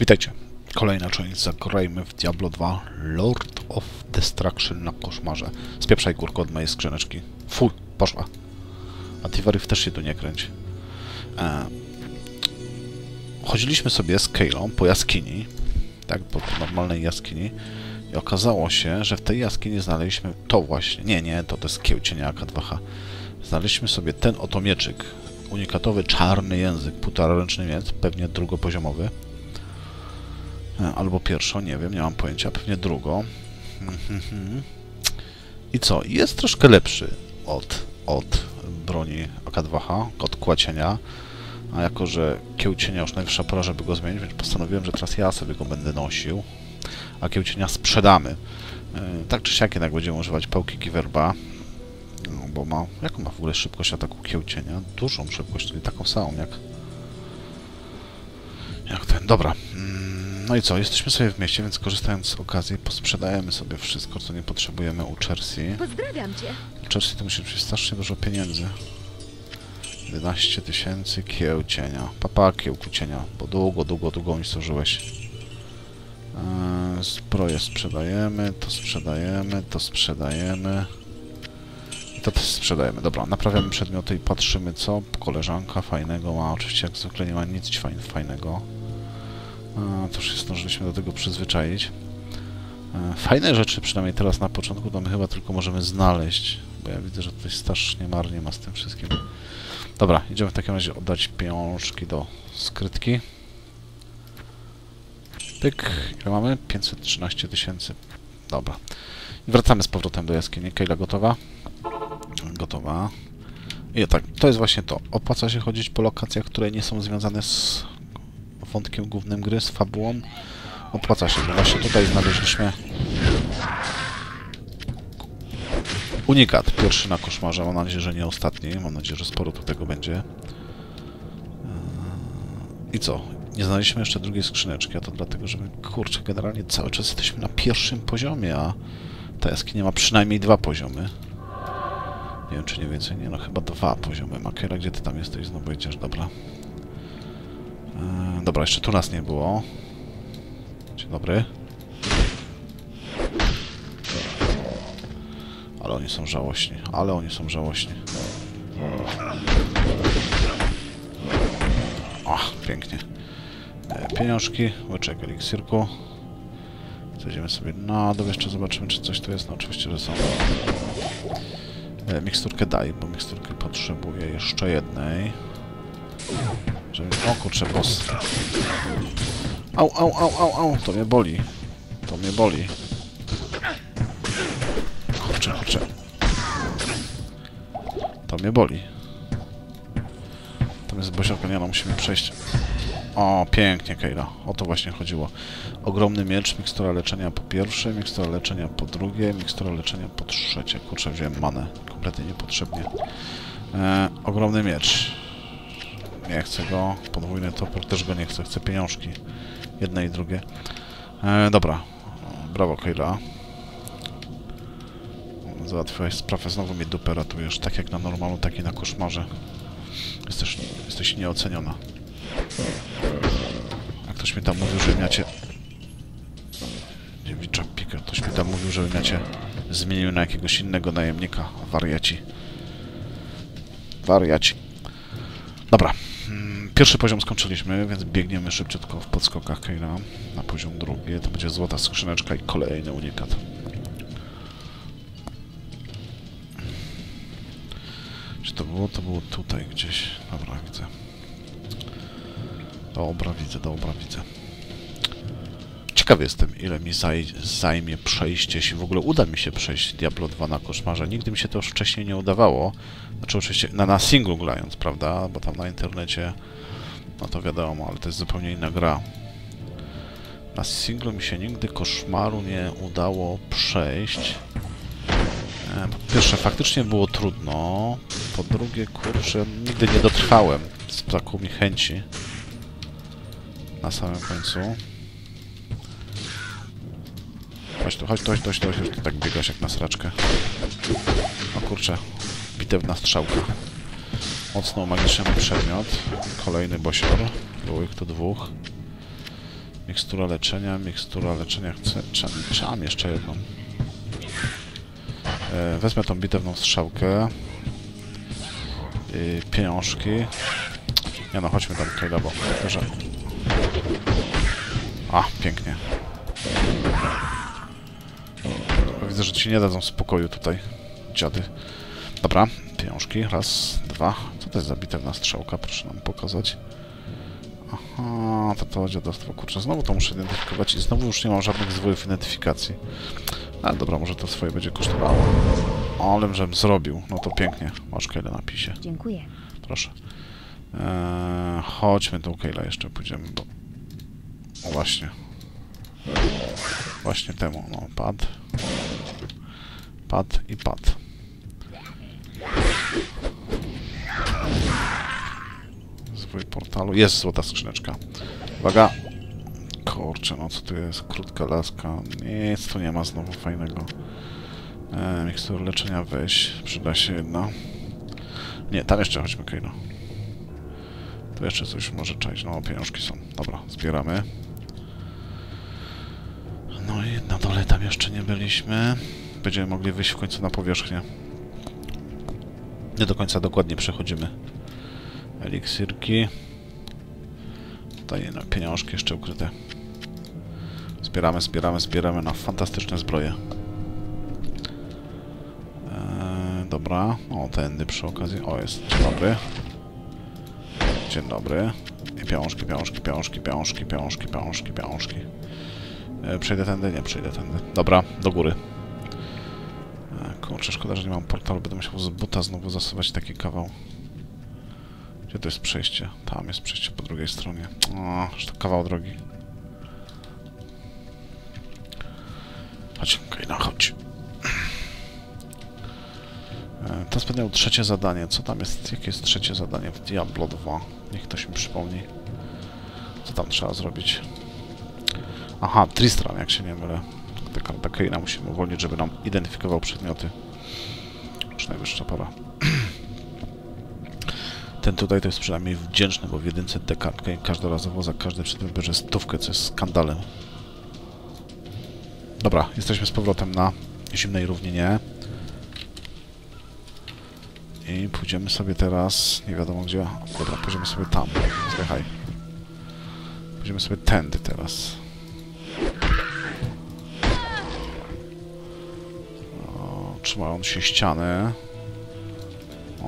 Witajcie. Kolejna część zagrajmy w Diablo 2 Lord of Destruction na koszmarze. Spieprzaj kurko od mojej skrzyneczki. Fuj, poszła. A Tivarif też się tu nie kręci. E, chodziliśmy sobie z Keylą po jaskini, tak, po normalnej jaskini i okazało się, że w tej jaskini znaleźliśmy to właśnie, nie, nie, to to jest kiełcienia AK2H. Znaleźliśmy sobie ten oto mieczyk, unikatowy czarny język, półtora ręczny miecz, pewnie drugopoziomowy. E, Albo pierwszą, nie wiem, nie mam pojęcia, pewnie drugą. I co? Jest troszkę lepszy od, od broni AK2H, od kłacienia. A jako, że kiełcienia już najwyższa pora, żeby go zmienić, więc postanowiłem, że teraz ja sobie go będę nosił, a kiełcienia sprzedamy. E, Tak czy siak jednak będziemy używać pałki Giverba, no, bo ma... Jaką ma w ogóle szybkość ataku kiełcienia? Dużą szybkość, czyli taką samą jak... Jak ten... Dobra. No i co? Jesteśmy sobie w mieście, więc korzystając z okazji posprzedajemy sobie wszystko, co nie potrzebujemy u Chelsea. Pozdrawiam cię. Chelsea to musi być strasznie dużo pieniędzy. 11 tysięcy kieł cienia. Papa kiełku cienia, bo długo, długo, długo mi służyłeś. Eee, zbroję sprzedajemy, to sprzedajemy, to sprzedajemy. I to też sprzedajemy. Dobra, naprawiamy przedmioty i patrzymy co koleżanka fajnego ma. Oczywiście jak zwykle nie ma nic fajn- fajnego. To już się zdążyliśmy do tego przyzwyczaić. E, Fajne rzeczy, przynajmniej teraz na początku, to my chyba tylko możemy znaleźć, bo ja widzę, że tutaj strasznie marnie ma z tym wszystkim. Dobra, idziemy w takim razie oddać pieniążki do skrytki. Pyk, ile mamy? 513 tysięcy. Dobra. I wracamy z powrotem do jaskini. Kejla gotowa? Gotowa. I tak, to jest właśnie to. Opłaca się chodzić po lokacjach, które nie są związane z wątkiem głównym gry, z fabułą. Opłaca się, bo właśnie tutaj znaleźliśmy unikat, pierwszy na koszmarze. Mam nadzieję, że nie ostatni. Mam nadzieję, że sporo tu tego będzie. Eee, I co? Nie znaleźliśmy jeszcze drugiej skrzyneczki, a to dlatego, że my, kurczę, generalnie cały czas jesteśmy na pierwszym poziomie, a ta jaskinia ma przynajmniej dwa poziomy. Nie wiem, czy nie więcej. Nie, no chyba dwa poziomy. Makera, gdzie ty tam jesteś? Znowu idziesz, dobra. Eee, dobra, jeszcze tu nas nie było. Dzień dobry. Ale oni są żałośni. Ale oni są żałośni. O, pięknie. E, pieniążki, łyczek eliksirku. Zejdziemy sobie na dół, jeszcze zobaczymy, czy coś tu jest. No oczywiście, że są. E, miksturkę daj, bo miksturkę potrzebuję jeszcze jednej. Żeby... O kurczę, boss. Au, au, au, au, au, to mnie boli. To mnie boli. Kurczę, kurczę. To mnie boli. Tam jest bosiorka, nie no, musimy przejść. O, pięknie, Kejla. O to właśnie chodziło. Ogromny miecz, mikstura leczenia po pierwsze, mikstura leczenia po drugie, mikstura leczenia po trzecie. Kurczę, wziąłem manę. Kompletnie niepotrzebnie. E, ogromny miecz. Nie chcę go. Podwójny topór też go nie chcę. Chcę pieniążki. Jedne i drugie. E, dobra. Brawo, Kejla. Załatwiłeś sprawę. Znowu mi dupę ratujesz. Tak jak na normalu, tak i na koszmarze. Jesteś, jesteś nieoceniona. Jak ktoś mi tam mówił, że ja cię... Dziewicza pika. Ktoś mi tam mówił, że ja cię zmienił na jakiegoś innego najemnika. Wariaci. Wariaci. Dobra. Pierwszy poziom skończyliśmy, więc biegniemy szybciutko w podskokach Keira na poziom drugi. To będzie złota skrzyneczka i kolejny unikat. Czy to było? To było tutaj gdzieś. Dobra, widzę. Dobra, widzę, dobra, widzę. Ciekawy jestem, ile mi zaj zajmie przejście, jeśli w ogóle uda mi się przejść Diablo 2 na koszmarze. Nigdy mi się to już wcześniej nie udawało. Znaczy oczywiście na, na singlu grając, prawda? Bo tam na internecie, no to wiadomo, ale to jest zupełnie inna gra. Na singlu mi się nigdy koszmaru nie udało przejść. E, Po pierwsze, faktycznie było trudno. Po drugie, kurczę, nigdy nie dotrwałem. Zabrakło mi chęci. Na samym końcu. Chodź tu, chodź chodź chodź chodź tak biegasz jak na sraczkę. O kurczę, bitewna strzałka. Mocno magiczny przedmiot. Kolejny bosior. Było ich tu dwóch. Mikstura leczenia, mikstura leczenia chcę... Trzeba jeszcze jedną. E, wezmę tą bitewną strzałkę. I pieniążki. Nie no, chodźmy tam Kejda, bo że... A, pięknie. Widzę, że ci nie dadzą spokoju tutaj, dziady. Dobra, pieniążki, raz, dwa. To jest za bitewna strzałka? Proszę nam pokazać. Aha, to to dziadostwo. Kurczę, znowu to muszę identyfikować i znowu już nie mam żadnych zwojów identyfikacji. Ale dobra, może to swoje będzie kosztowało. Ale żem zrobił. No to pięknie. Masz Kejla na pisie. Dziękuję. Proszę. Eee, chodźmy do Kejla jeszcze pójdziemy, bo... O właśnie. Właśnie temu, no, pad. Pad i pad. Portalu. Jest złota skrzyneczka. Uwaga. Kurczę, no co tu jest? Krótka laska. Nic tu nie ma znowu fajnego. Eee, mikstur leczenia weź. Przyda się jedna. Nie, tam jeszcze chodźmy, Kejno. Tu jeszcze coś może czaić. No, pieniążki są. Dobra, zbieramy. No i na dole tam jeszcze nie byliśmy. Będziemy mogli wyjść w końcu na powierzchnię. Nie do końca dokładnie przechodzimy. Eliksirki. Tutaj no, pieniążki jeszcze ukryte. Zbieramy, zbieramy, zbieramy na fantastyczne zbroje. Eee, dobra. O, tędy przy okazji. O, jest. Dzień dobry. Dzień dobry. I piążki, piążki, piążki, piążki, piążki, piążki, piążki. E, przejdę tędy? Nie, przejdę tędy. Dobra, do góry. E, kurczę, szkoda, że nie mam portalu. Będę musiał z buta znowu zasuwać taki kawał. Gdzie to jest przejście? Tam jest przejście po drugiej stronie. O, już to kawał drogi. Chodź, Kejna, chodź. E, Teraz będę miał trzecie zadanie. Co tam jest? Jakie jest trzecie zadanie w Diablo 2? Niech ktoś mi przypomni. Co tam trzeba zrobić? Aha, Tristram, jak się nie mylę. Karta Keina musimy uwolnić, żeby nam identyfikował przedmioty. Już najwyższa pora. Ten tutaj to jest przynajmniej wdzięczny, bo w jedynce Descartes Kane każdorazowo za każdy przedmiot bierze stówkę, co jest skandalem. Dobra, jesteśmy z powrotem na zimnej równinie. I pójdziemy sobie teraz, nie wiadomo gdzie. Dobra, pójdziemy sobie tam. Zdychaj. Pójdziemy sobie tędy teraz. O, trzymają się ściany.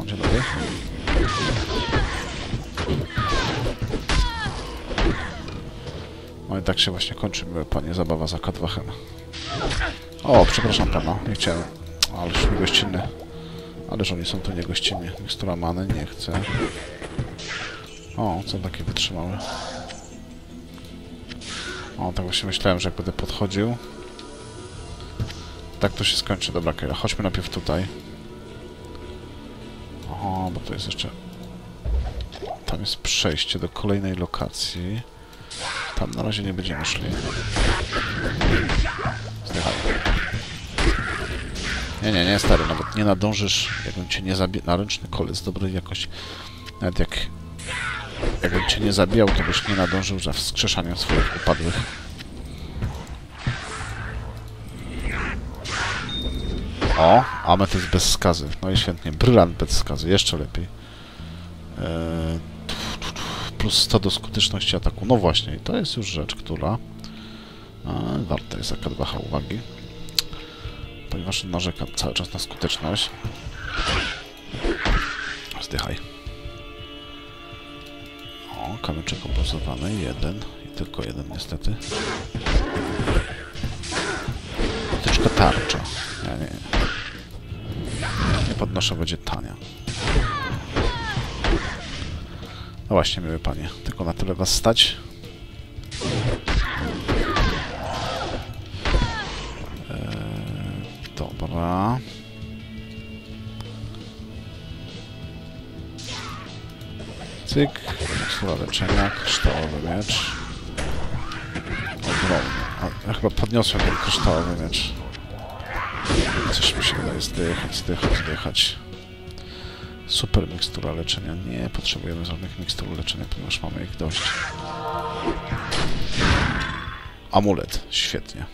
O, dzień dobry. No i tak się właśnie kończy, panie, zabawa za K2-hem. O, przepraszam pana, nie chciałem. Ależ mi gościnny. Ależ oni są tu niegościnni. Mikstura many, nie chcę. O, co takie wytrzymały. O, tak właśnie myślałem, że jak będę podchodził... Tak to się skończy. Dobra, Kejla, chodźmy najpierw tutaj. O, bo to jest jeszcze... Tam jest przejście do kolejnej lokacji. Tam na razie nie będziemy szli. Zdychaj. Nie, nie, nie, stary, nawet nie nadążysz, jakbym cię nie zabijał. Naręczny kolec dobrej jakości. Nawet jak... Jakbym cię nie zabijał, to byś nie nadążył za wskrzeszaniem swoich upadłych. O, ametyst bez skazy. No i świetnie. Brylant bez skazy. Jeszcze lepiej. Eee, plus 100 do skuteczności ataku. No właśnie, to jest już rzecz, która e, warta jest AK2H uwagi. Ponieważ narzekam cały czas na skuteczność. Zdychaj. O, kamyczek obozowany. Jeden. I tylko jeden niestety. Tyczka tarcza. Podnoszę, będzie tania. No właśnie, miły panie. Tylko na tyle was stać. Eee, dobra. Cyk. Słowa leczenia. Kryształowy miecz. Ogromny. A, ja chyba podniosłem ten kryształowy miecz. Coś mi się wydaje zdychać, zdychać, zdychać. Super mikstura leczenia. Nie potrzebujemy żadnych mikstur leczenia, ponieważ mamy ich dość. amulet. Świetnie.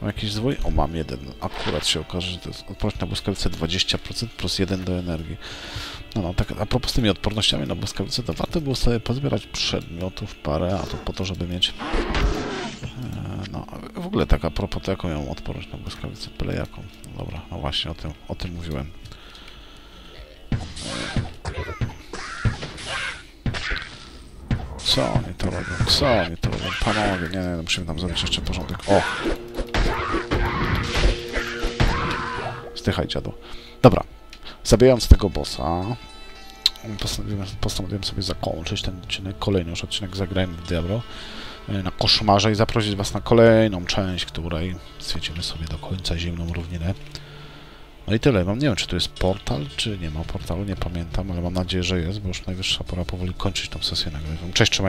Mam jakiś zwój? O, mam jeden. Akurat się okaże, że to jest odporność na błyskawice 20% plus 1 do energii. No, no, tak a propos z tymi odpornościami na błyskawice, to warto było sobie pozbierać przedmiotów parę, a to po to, żeby mieć... W ogóle tak a propos, to jaką ja mam odporność na błyskawice? Byle jaką. No dobra, no właśnie, o tym, o tym mówiłem. Co oni to robią? Co oni to robią? Panowie, nie, nie, musimy tam zrobić jeszcze porządek. O! Zdychaj, dziadu. Dobra. Zabijając tego bossa, postanowiłem, postanowiłem sobie zakończyć ten odcinek, kolejny już odcinek Zagrajmy w Diablo na koszmarze i zaprosić Was na kolejną część, której zwiedzimy sobie do końca zimną równinę. No i tyle. Mam, nie wiem, czy tu jest portal, czy nie ma portalu, nie pamiętam, ale mam nadzieję, że jest, bo już najwyższa pora powoli kończyć tą sesję nagrywam. Cześć, trzymaj